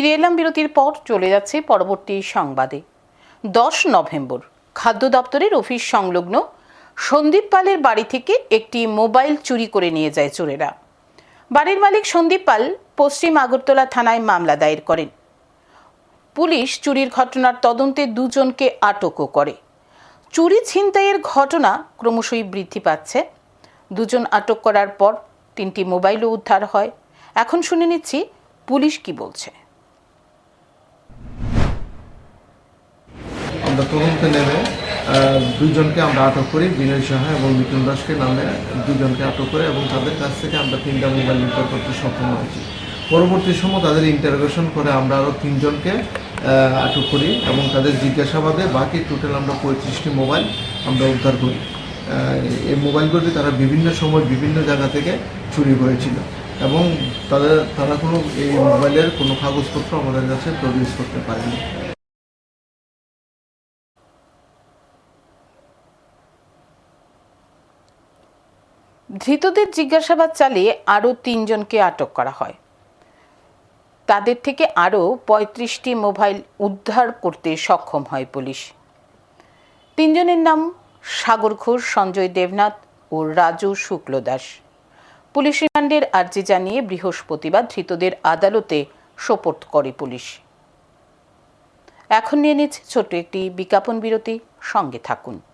ফিরে এলাম বিরতির পর চলে যাচ্ছে পরবর্তী সংবাদে। দশ নভেম্বর, খাদ্য দপ্তরের অফিস সংলগ্ন সন্দীপ পালের বাড়ি থেকে একটি মোবাইল চুরি করে নিয়ে যায় চোরেরা। বাড়ির মালিক সন্দীপ পাল পশ্চিম আগরতলা থানায় মামলা দায়ের করেন। পুলিশ চুরির ঘটনার তদন্তে দুজনকে আটকও করে। চুরি ছিনতাইয়ের ঘটনা ক্রমশই বৃদ্ধি পাচ্ছে। দুজন আটক করার পর তিনটি মোবাইলও উদ্ধার হয়। এখন শুনে নিচ্ছি পুলিশ কি বলছে। আমরা তদন্তে নেমে আহ, দুইজনকে আমরা আটক করি বিনয় সাহা এবং মিঠুন দাসকে নামে দুজনকে আটক করে এবং তাদের কাছ থেকে আমরা তিনটা মোবাইল উদ্ধার করতে সক্ষম হয়েছি। পরবর্তী সময় তাদের ইন্টারোগেশন করে আমরা আরও তিনজনকে আটক করি এবং তাদের জিজ্ঞাসাবাদে বাকি টোটাল আমরা পঁয়ত্রিশটি মোবাইল আমরা উদ্ধার করি। এই মোবাইলগুলি তারা বিভিন্ন সময় বিভিন্ন জায়গা থেকে চুরি করেছিল এবং তাদের তারা কোনো এই মোবাইলের কোনো কাগজপত্র আমাদের কাছে প্রডিউস করতে পারেনি। ধৃতদের জিজ্ঞাসাবাদ চালিয়ে আরও তিনজনকে আটক করা হয়। তাদের থেকে আরও পঁয়ত্রিশটি মোবাইল উদ্ধার করতে সক্ষম হয় পুলিশ। তিনজনের নাম সাগর ঘোষ, সঞ্জয় দেবনাথ ও রাজু শুক্লদাস পুলিশ রিমান্ডের আর্জি জানিয়ে বৃহস্পতিবার ধৃতদের আদালতে সোপর্দ করে পুলিশ। এখন নিয়ে নিচ্ছে ছোট্ট একটি বিজ্ঞাপন বিরতি। সঙ্গে থাকুন।